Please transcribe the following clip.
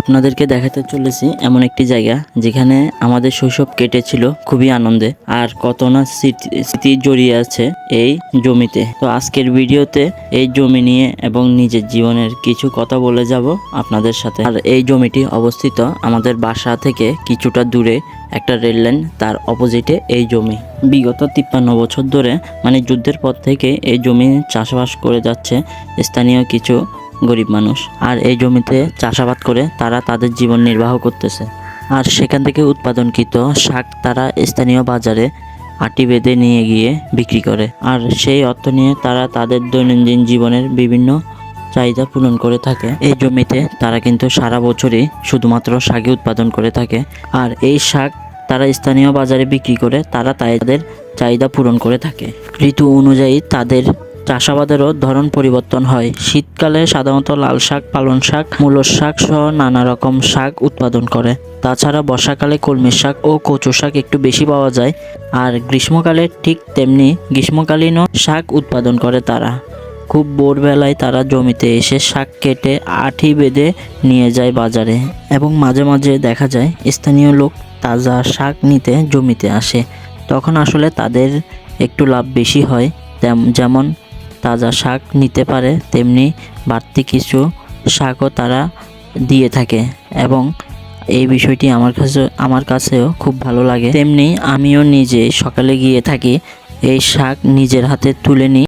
আপনাদেরকে দেখাতে চলেছি এমন একটি জায়গা যেখানে আমাদের শৈশব কেটেছিল খুবই আনন্দে। আর কত না স্মৃতি জড়িয়ে আছে এই জমিতে। তো আজকের ভিডিওতে এই জমি নিয়ে এবং নিজের জীবনের কিছু কথা বলে যাব আপনাদের সাথে। আর এই জমিটি অবস্থিত আমাদের বাসা থেকে কিছুটা দূরে একটা রেল লাইন, তার অপোজিটে এই জমি। বিগত তিপ্পান্ন বছর ধরে মানে যুদ্ধের পর থেকে এই জমি চাষবাস করে যাচ্ছে। স্থানীয় কিছু গরিব মানুষ। আর এই জমিতে চাষাবাদ করে তারা তাদের জীবন নির্বাহ করতেছে। আর সেখান থেকে উৎপাদনকৃত শাক তারা স্থানীয় বাজারে আটি বেঁধে নিয়ে গিয়ে বিক্রি করে। আর সেই অর্থ নিয়ে তারা তাদের দৈনন্দিন জীবনের বিভিন্ন চাহিদা পূরণ করে থাকে। এই জমিতে তারা কিন্তু সারা বছরই শুধুমাত্র শাকই উৎপাদন করে থাকে। আর এই শাক তারা স্থানীয় বাজারে বিক্রি করে তারা তাদের চাহিদা পূরণ করে থাকে। ঋতু অনুযায়ী তাদের চাষাবাদেরও ধরন পরিবর্তন হয়। শীতকালে সাধারণত লাল শাক পালন শাক মূলো শাক সহ নানা রকম শাক উৎপাদন করে। তাছাড়া বর্ষাকালে কলমি শাক ও কচু শাক একটু বেশি পাওয়া যায়। আর গ্রীষ্মকালে ঠিক তেমনি গ্রীষ্মকালীনও শাক উৎপাদন করে তারা। খুব ভোরবেলায় তারা জমিতে এসে শাক কেটে আঠি বেঁধে নিয়ে যায় বাজারে এবং মাঝে মাঝে দেখা যায় স্থানীয় লোক তাজা শাক নিতে জমিতে আসে। তখন আসলে তাদের একটু লাভ বেশি হয় যেমন তাজা শাক নিতে পারে, তেমনি বাড়তি কিছু শাকও তারা দিয়ে থাকে এবং এই বিষয়টি আমার কাছে, আমার কাছেও খুব ভালো লাগে। তেমনি আমিও নিজে সকালে গিয়ে থাকি, এই শাক নিজের হাতে তুলে নিই।